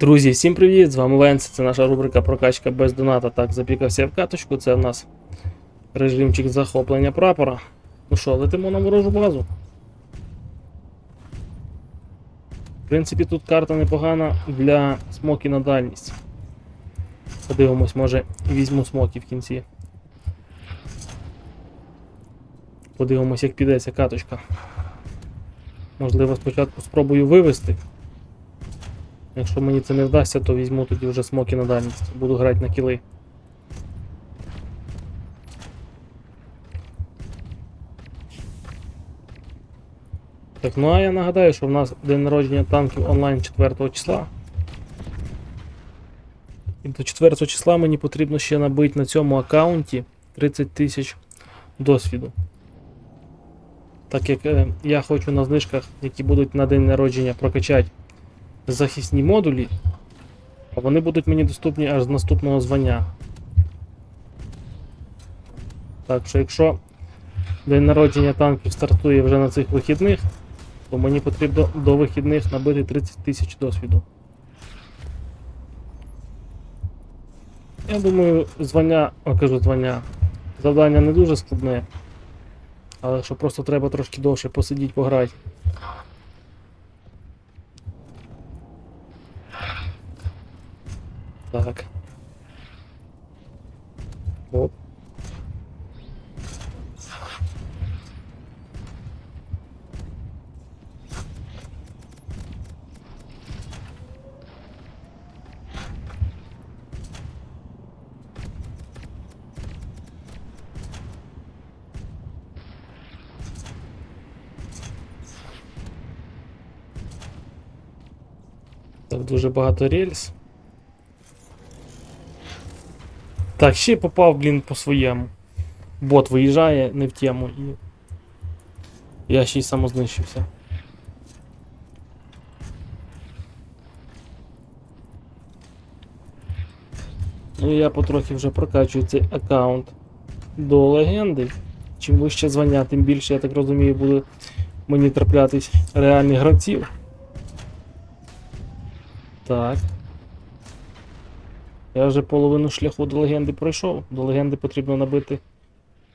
Друзі, всім привіт! З вами Ленс. Це наша рубрика Прокачка без доната. Так, запікався в каточку. Це в нас режимчик захоплення прапора. Ну що, летимо на ворожу базу. В принципі, тут карта непогана для смоки на дальність. Подивимось, може візьму смоки в кінці. Подивимось, як піде ця каточка. Можливо, спочатку спробую вивести. Якщо мені це не вдасться, то візьму тоді вже смоки на дальність. Буду грати на кіли. Так, ну а я нагадаю, що в нас день народження танків онлайн 4 числа. І до 4 числа мені потрібно ще набити на цьому аккаунті 30 тисяч досвіду. Так як е, я хочу на знижках, які будуть на день народження, прокачати захисні модулі, а вони будуть мені доступні аж з наступного звання. Так що, якщо день народження танків стартує вже на цих вихідних, то мені потрібно до вихідних набити 30 тисяч досвіду. Я думаю, звання, о, кажу звання, завдання не дуже складне, але що просто треба трошки довше посидіти, пограти. Так. Оп. Так, дуже багато рельс. Так, ще попав, блін, по своєму. Бот виїжджає не в тему і. Я ще й самознищився. Ну і я потрохи вже прокачую цей аккаунт до легенди. Чим вище звання, тим більше, я так розумію, буде мені траплятись реальних гравців. Так. Я вже половину шляху до легенди пройшов. До легенди потрібно набити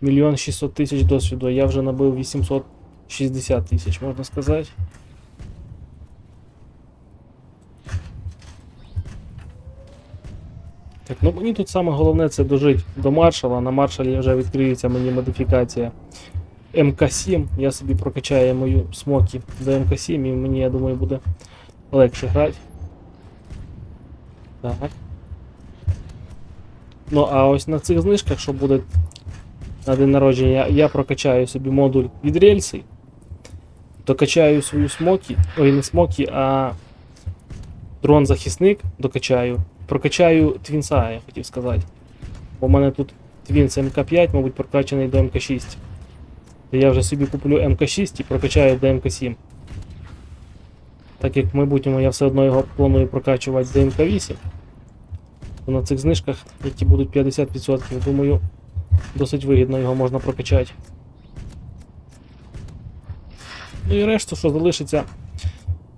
мільйон 600 тисяч досвіду, а я вже набив 860 тисяч, можна сказати. Так, ну мені тут саме головне це дожити до маршала. На маршалі вже відкриється мені модифікація МК7. Я собі прокачаю мою смокі до МК7 і мені, я думаю, буде легше грати. Так. Ну, а ось на цих знижках, що буде на день народження, я прокачаю собі модуль від рельси, докачаю свою смокі, ой, не смокі, а дрон-захисник докачаю. Прокачаю твінса, я хотів сказати. Бо в мене тут твінс МК5, мабуть, прокачаний до МК6. То я вже собі куплю МК6 і прокачаю до МК7. Так як в майбутньому я все одно його планую прокачувати до МК8 на цих знижках, які будуть 50%, думаю, досить вигідно його можна прокачати. Ну і решту, що залишиться,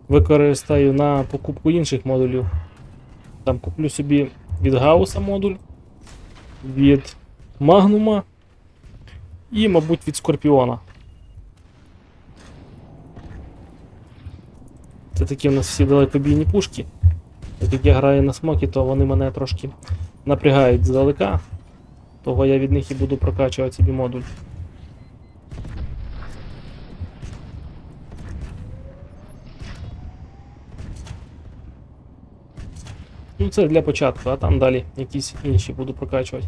використаю на покупку інших модулів. Там куплю собі від Гауса модуль, від Магнума і, мабуть, від Скорпіона. Це такі у нас всі далекобійні пушки. Як я граю на смокі, то вони мене трошки напрягають здалека. Того я від них і буду прокачувати собі модуль. Ну це для початку, а там далі якісь інші буду прокачувати.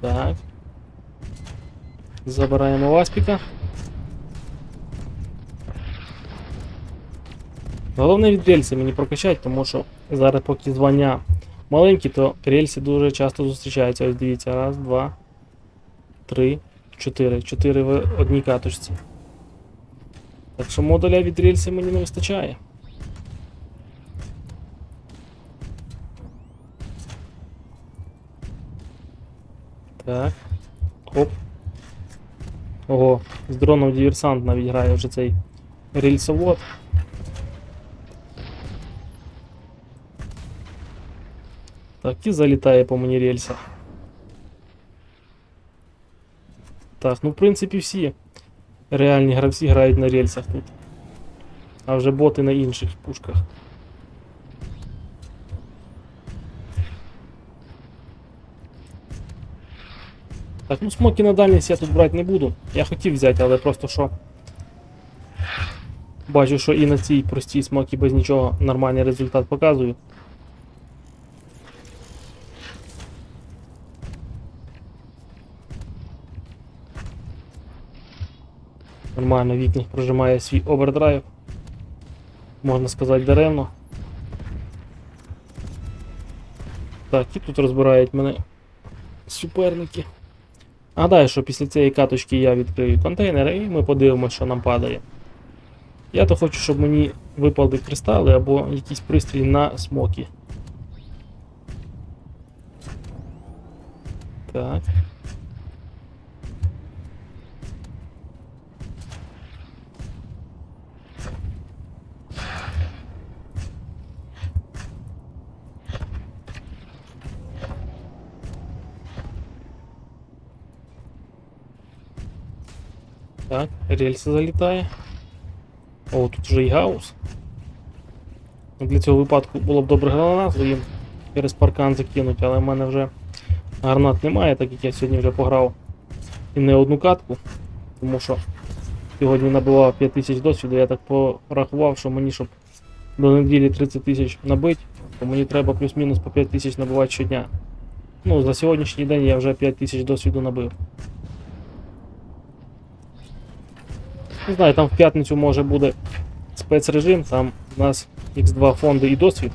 Так. Забираємо васпіка. Головне від рельси мені прокачати, тому що зараз поки звання маленькі, то рельси дуже часто зустрічаються. Ось дивіться, раз, два, три, чотири. Чотири в одній каточці. Так що модуля від рельси мені не вистачає. Так. Оп. Ого, з дроном диверсант навіть грає вже цей рельсовод. Так, і залітає по мені рельса. Так, ну в принципі всі реальні гравці грають на рельсах тут. А вже боти на інших пушках. Так, ну смоки на дальність я тут брати не буду. Я хотів взяти, але просто що. Бачу, що і на цій простій смокі без нічого нормальний результат показую. Нормально вікінг прожимає свій овердрайв. Можна сказати даремно. Так, і тут розбирають мене суперники. Нагадаю, що після цієї каточки я відкрию контейнер і ми подивимося, що нам падає. Я то хочу, щоб мені випали кристали або якийсь пристрій на смокі. Так. Так, рельса залітає. О, тут вже і гаус. Ну, Для цього випадку було б добре гранату їм через паркан закинути, але в мене вже гарнат немає, так як я сьогодні вже пограв і не одну катку. Тому що сьогодні набивав 5000 досвіду, я так порахував, що мені, щоб до неділі 30 тисяч набити, то мені треба плюс-мінус по 5 тисяч набивати щодня. Ну, за сьогоднішній день я вже 5 тисяч досвіду набив. Не знаю, там в п'ятницю може буде спецрежим, там у нас X2 фонди і досвід.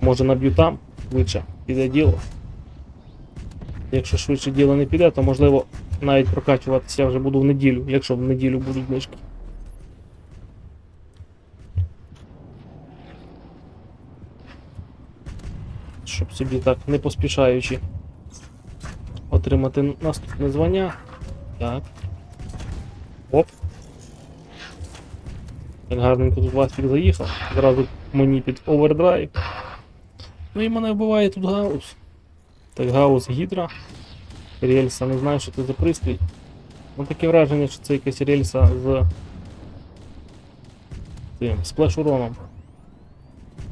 Може наб'ю там швидше піде діло. Якщо швидше діло не піде, то можливо навіть прокачуватися вже буду в неділю, якщо в неділю будуть знижки. Щоб собі так не поспішаючи отримати наступне звання. Так. Оп. Як гарненько тут Васпік заїхав, зразу мені під овердрайв. Ну і мене вбиває тут гаус. Так, гаус гідра. Рельса, не знаю, що це за пристрій. Ну таке враження, що це якась рельса з цим сплеш-уроном.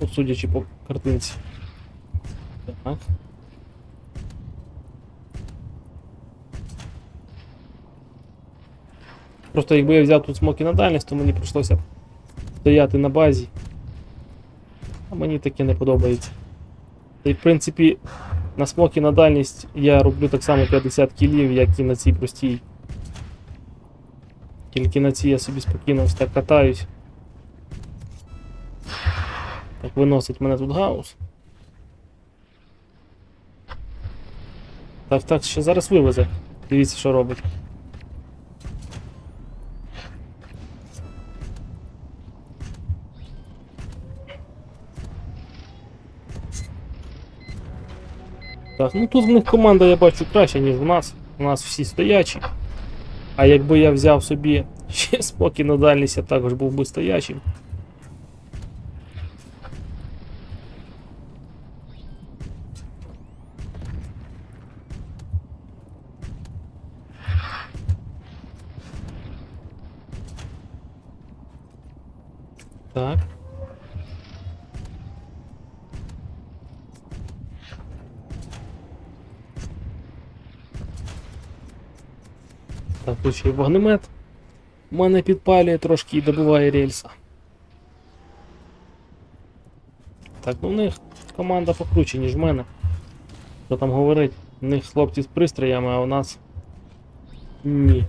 Ну, судячи по картинці. Так. Просто якби я взяв тут смоки на дальність, то мені прийшлося б стояти на базі. А мені таке не подобається. Та й в принципі на смокі на дальність я роблю так само 50 кілів, як і на цій простій. Тільки на цій я собі спокійно ось так катаюсь. Так виносить мене тут гаус. Так, так, ще зараз вивезе. Дивіться, що робить. Так, ну тут в них команда я бачу краще, ніж в нас. У нас всі стоячі. А якби я взяв собі ще спокій на дальність, я також був би стоячим. Й вогнемет. Мене підпалює трошки і добиває рельса. Так, ну в них команда покруче, ніж в мене. Що там говорить? У них хлопці з пристроями, а у нас. Ні.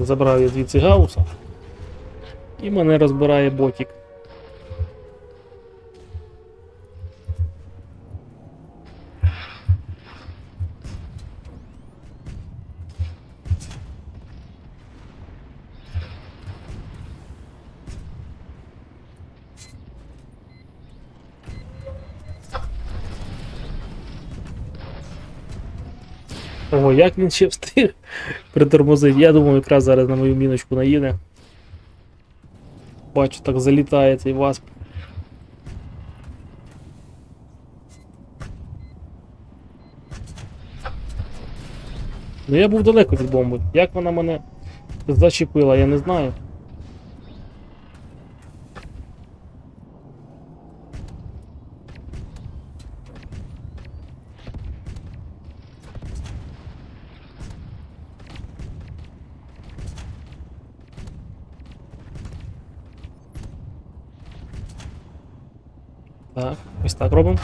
Забрав я звідси гауса. І мене розбирає ботик. Ого, як він ще встиг притормозити. Я думаю, якраз зараз на мою міночку наїде. Бачу, так залітає цей васп. Ну я був далеко від бомби. Як вона мене зачепила, я не знаю. Так, ось так робимо.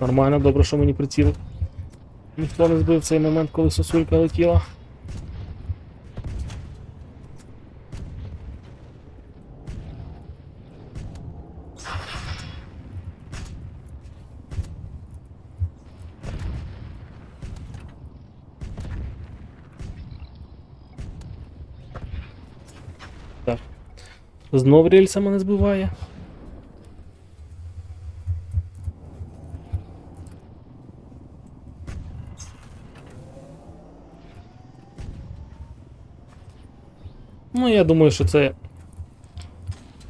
Нормально, добре, що мені приціл. Ніхто не збив цей момент, коли сосулька летіла. Знов рельса мене збиває. Ну, я думаю, що це.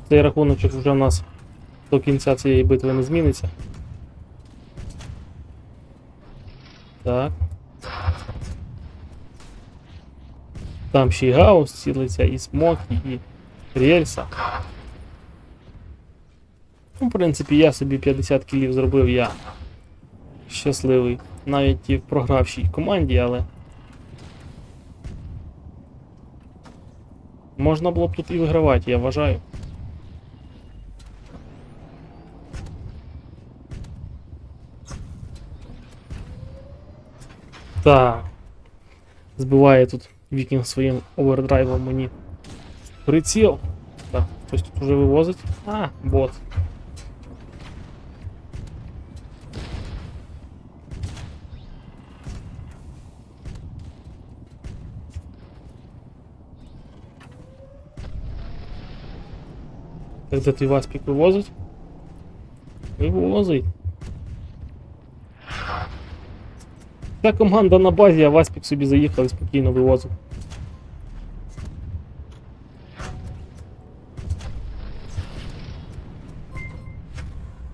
Цей рахуночок вже в нас до кінця цієї битви не зміниться. Так. Там ще й Гаус цілиться, і Смокі, і Рельса. Ну, в принципі, я собі 50 кілів зробив, я щасливий. Навіть і в програвшій команді, але. Можна було б тут і вигравати, я вважаю. Так. Збиває тут вікінг своїм овердрайвом мені приціл. Так, хтось тут уже вивозить. А, бот. Так де твій васпік вивозить? Вивозить. Та команда на базі, а Васпік собі заїхав і спокійно вивозив.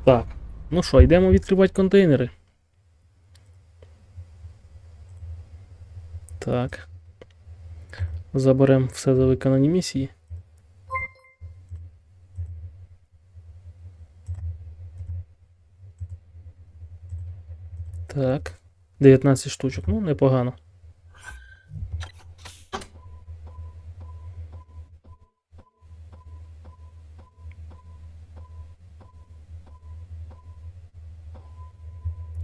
Так, ну що, йдемо відкривати контейнери. Так. Заберемо все за виконані місії. Так. 19 штучок, ну непогано.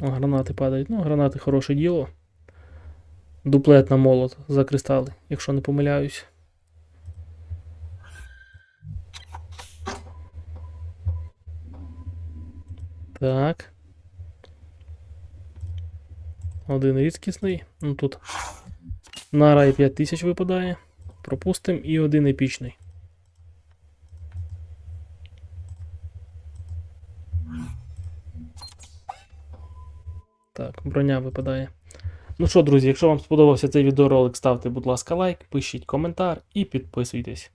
Гранати падають. Ну, гранати хороше діло. Дуплет на молот за кристали, якщо не помиляюсь. Так. Один рідкісний. Ну тут на рай 5000 випадає. Пропустимо і один епічний. Так, броня випадає. Ну що, друзі, якщо вам сподобався цей відеоролик, ставте, будь ласка, лайк, пишіть коментар і підписуйтесь.